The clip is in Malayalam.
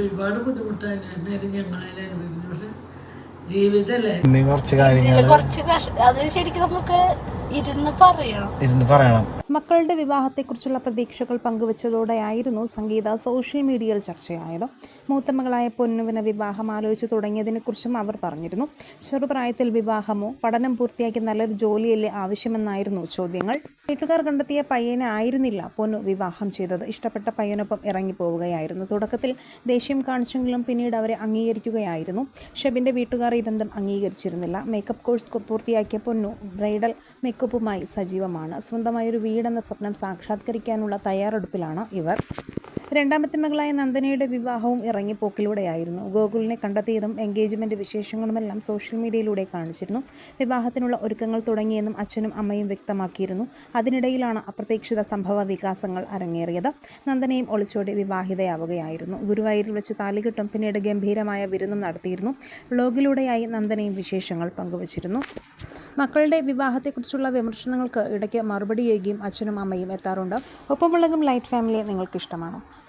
ഒരുപാട് ബുദ്ധിമുട്ട് തന്നെയായിരുന്നു ഞങ്ങളതിൽ അനുഭവിക്കുന്നത് പക്ഷെ ജീവിതല്ലേ? കുറച്ച് കാര്യങ്ങൾ അത് ശരിക്കും നമുക്ക് ഇരുന്ന് പറയണം. ഇരുന്ന് പറയണം. മക്കളുടെ വിവാഹത്തെക്കുറിച്ചുള്ള പ്രതീക്ഷകൾ പങ്കുവച്ചതോടെയായിരുന്നു സംഗീത സോഷ്യൽ മീഡിയയിൽ ചർച്ചയായത്. മൂത്തമകളായ പൊന്നുവിന് വിവാഹം ആലോചിച്ച് തുടങ്ങിയതിനെക്കുറിച്ചും അവർ പറഞ്ഞിരുന്നു. ചെറുപ്രായത്തിൽ വിവാഹമോ പഠനം പൂർത്തിയാക്കി നല്ലൊരു ജോലിയല്ലേ ആവശ്യമെന്നായിരുന്നു ചോദ്യങ്ങൾ. വീട്ടുകാർ കണ്ടെത്തിയ പയ്യനെ ആയിരുന്നില്ല പൊന്നു വിവാഹം ചെയ്തത്. ഇഷ്ടപ്പെട്ട പയ്യനൊപ്പം ഇറങ്ങിപ്പോവുകയായിരുന്നു തുടക്കത്തിൽ ദേഷ്യം കാണിച്ചെങ്കിലും പിന്നീട് അവരെ അംഗീകരിക്കുകയായിരുന്നു. ഷെബിന്റെ വീട്ടുകാർ ഈ ബന്ധം അംഗീകരിച്ചിരുന്നില്ല. മേക്കപ്പ് കോഴ്സ് പൂർത്തിയാക്കിയ പൊന്നു ബ്രൈഡൽ മേക്കപ്പുമായി സജീവമാണ്. സ്വന്തമായൊരു വീടെന്ന സ്വപ്നം സാക്ഷാത്കരിക്കാനുള്ള തയ്യാറെടുപ്പിലാണ് ഇവർ. രണ്ടാമത്തെ മകളായ നന്ദനയുടെ വിവാഹവും ഇറങ്ങിപ്പോക്കിലൂടെയായിരുന്നു. ഗോകുലിനെ കണ്ടെത്തിയതും എൻഗേജ്മെന്റ് വിശേഷങ്ങളുമെല്ലാം സോഷ്യൽ മീഡിയയിലൂടെ കാണിച്ചിരുന്നു. വിവാഹത്തിനുള്ള ഒരുക്കങ്ങൾ തുടങ്ങിയെന്നും അച്ഛനും അമ്മയും വ്യക്തമാക്കിയിരുന്നു. അതിനിടയിലാണ് അപ്രതീക്ഷിത സംഭവ വികാസങ്ങൾ അരങ്ങേറിയത്. നന്ദനയും ഒളിച്ചോടി വിവാഹിതയാവുകയായിരുന്നു. ഗുരുവായൂരിൽ വെച്ച് താലികെട്ടും പിന്നീട് ഗംഭീരമായ വിരുന്നും നടത്തിയിരുന്നു. വ്ളോഗിലൂടെയായി നന്ദനയും വിശേഷങ്ങൾ പങ്കുവച്ചിരുന്നു. മക്കളുടെ വിവാഹത്തെക്കുറിച്ചുള്ള വിമർശനങ്ങൾക്ക് ഇടയ്ക്ക് മറുപടിയേകിയും അച്ഛനും അമ്മയും എത്താറുണ്ട്. ഒപ്പമുള്ളതും ലൈറ്റ് ഫാമിലിയെ നിങ്ങൾക്ക് ഇഷ്ടമാണോ